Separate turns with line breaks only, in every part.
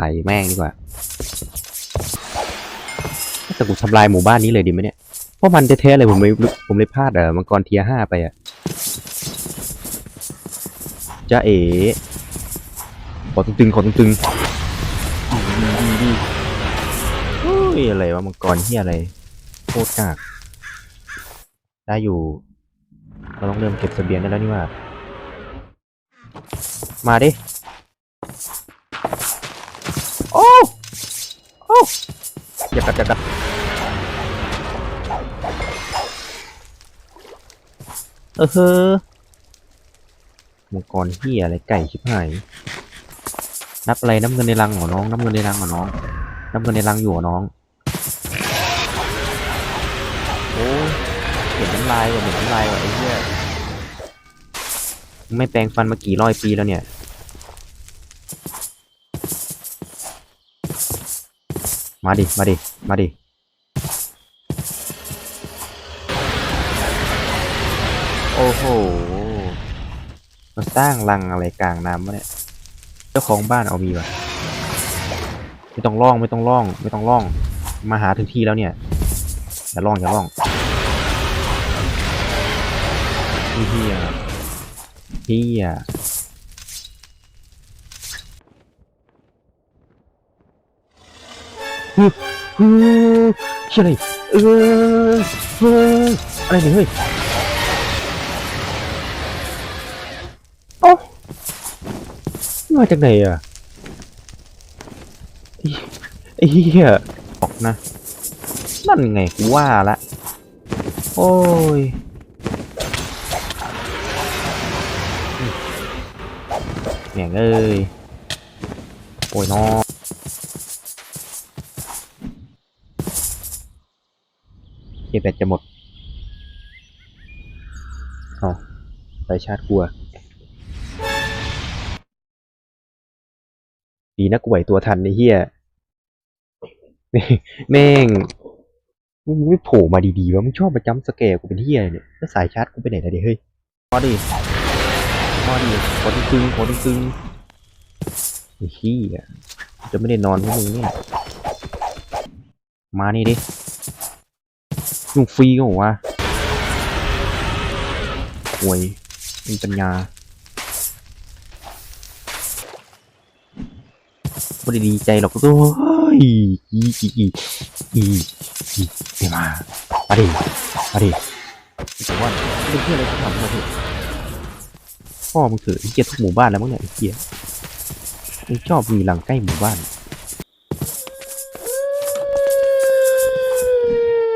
ใส่แม่งดีกว่าแต่กูทำลายหมู่บ้านนี้เลยดีไหมเนี่ยเพราะมันแท้ๆเลยผมเลยผมเลยพลาดเออมังกรเทียห้าไปอะจ้าเอ๋ขอตึงๆขอตึงๆเฮ้ยอะไรวะมังกรเฮียอะไรโคตรกากได้อยู่ เราต้องเริ่มเก็บเสบียงได้แล้วนี่ว่า มาดิ โอ้โอ้อย่ากัดอย่ากัดเออเฮ้อมังกรเฮียอะไรไก่ชิบหายนับอะไรน้ำเงินในรังเหรอน้องน้ำเงินในรังเหรอน้องน้ำเงินในรังอยู่เหรอน้องโอ้ยเห็นน้ำลายว่ะเห็นน้ำลายว่ะไอ้เหี้ยไม่แปรงฟันมากี่ร้อยปีแล้วเนี่ย มาดิ มาดิ มาดิ โอ้โหมาสร้างรังอะไรกลางน้ำวะเนี่ย เจ้าของบ้านเอามีวะไม่ต้องล่อง ไม่ต้องล่อง ไม่ต้องล่อง มาหาถึงที่แล้วเนี่ย อย่าล่อง อย่าล่องพี่เฮียพี่อะ ฮึฮึเชื่ออะไรเออเอออะไรเนี่ยเฮ้ยโอ้มาจากไหนอะไอ้ไอ้เหี้ยบอกนะ นั่นไงกูว่าละ โอ้ยแม่งเอ้ย โอ้ยน้อง เก็บแบตจะหมดเอาไปชาร์จกลัว ดีนะกูไหวตัวทันไอ้เหี้ยแม่งมึงไม่โผล่มาดีๆวะมึงชอบมาจ้ำสแกร์กูเป็นเหี้ยเนี่ยแล้วสายชาร์จกูไปไหนนะเดี๋ยวเฮ้ยพอดิพอดิขอตึงๆขอตึงไอ้เหี้ยจะไม่ได้นอนพวกมึงเนี่ยมานี่ดิ ยุ่งฟรีก็บอกว่าหวยมีปัญญาไม่ได้ดีใจหรอกตัวเฮ้ยอีอีอีอีอีเดี๋ยวมามาดิมาดิแต่ว่าเป็นเพื่อนอะไรที่ทำมาเถอะพ่อมึงเถอะไอ้เกียทุกหมู่บ้านแล้วมั้งเนี่ยไอ้เกียมึงชอบมีหลังใกล้หมู่บ้าน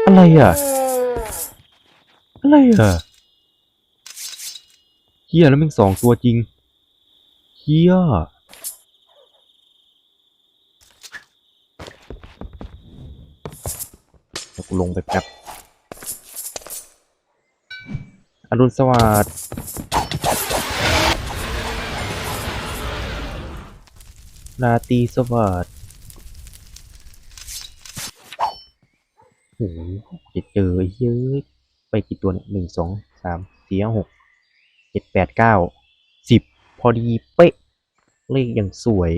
อะไรอะ อะไรอะเฮียแล้วมึงสองตัวจริงเฮียเดี๋ยวกูลงไปแป๊บอรุณสวัสดิ์ราตรีสวัสดิ์โอ้โหจะเจอไอ้เยอะ ไปกี่ตัวเนี่ยหนึ่งสองสามสี่ห้าหกเจ็ดแปดเก้าสิบพอดีเป๊ะ เลขอย่างสวย